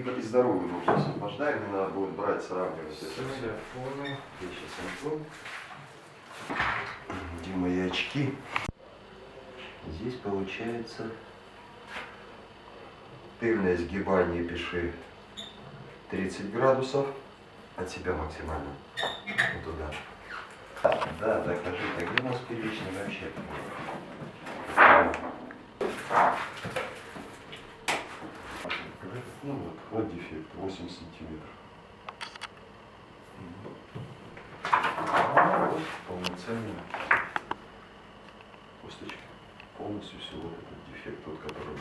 И здоровый руки освобождаем, не надо будет брать, сравнивать это все. Я сейчас найду. Где мои очки? Здесь получается тыльное сгибание пиши 30 градусов от себя максимально. Вот туда. Да, докажи, где у нас первичный вообще? Ну вот, вот дефект, 8 сантиметров. А вот полноценная косточка. Полностью все вот этот дефект, тот, который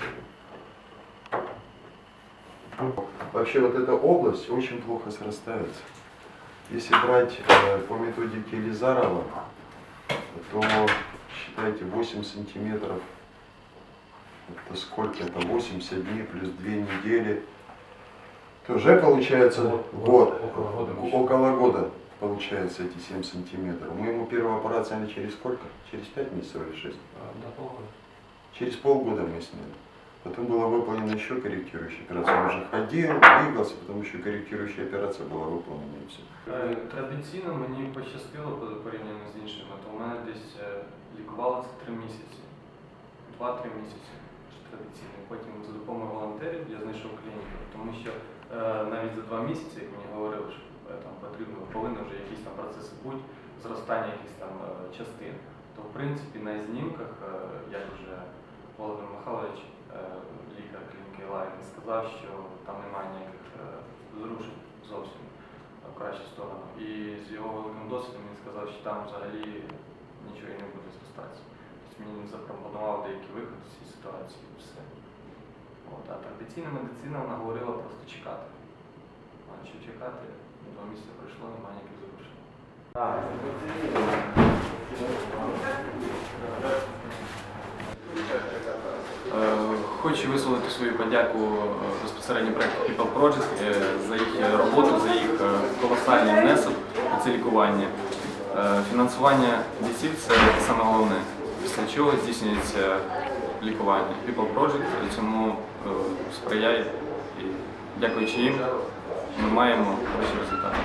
был. Ну, Вообще вот эта область очень плохо срастается. Если брать э, по методике Лизарова, то считайте 8 сантиметров Это сколько? Это 80 дней плюс 2 недели. То уже получается год. Около года. Около года получается эти 7 сантиметров. Мы ему первую операцию сняли через сколько? Через 5 месяцев или 6? А, До полгода. Через полгода мы сняли. Потом была выполнена еще корректирующая операция. Он уже ходил, двигался, потом еще корректирующая операция была выполнена і все. Е, Традиційно мені пощастило по- порівняно з іншими, то в мене десь е, лікували це 3 місяці. 2-3 місяці що е, навіть за 2 місяці, як мені говорили, що е, там потрібно, повинні вже якісь там процеси бути, зростання якихось там е, частин, то в принципі на знімках, як вже Володимир Михайлович, лікар клініки Лайн, сказав, що там немає ніяких зрушень зовсім в кращу сторону. І з його великим досвідом він сказав, що там взагалі нічого і не буде зростатися. Тобто мені запропонував деякі От, а традиційна медицина вона говорила просто чекати. А що чекати, два місяці пройшло, немає ніяких зрушень. Е, Хочу висловити свою подяку е, безпосередньо проекту People Project е, за їх роботу, за їх колосальний внесок у це лікування. Фінансування лісів це саме головне, після чого здійснюється лікування. People Project цьому е, сприяє і дякуючи їм ми маємо хороші результати.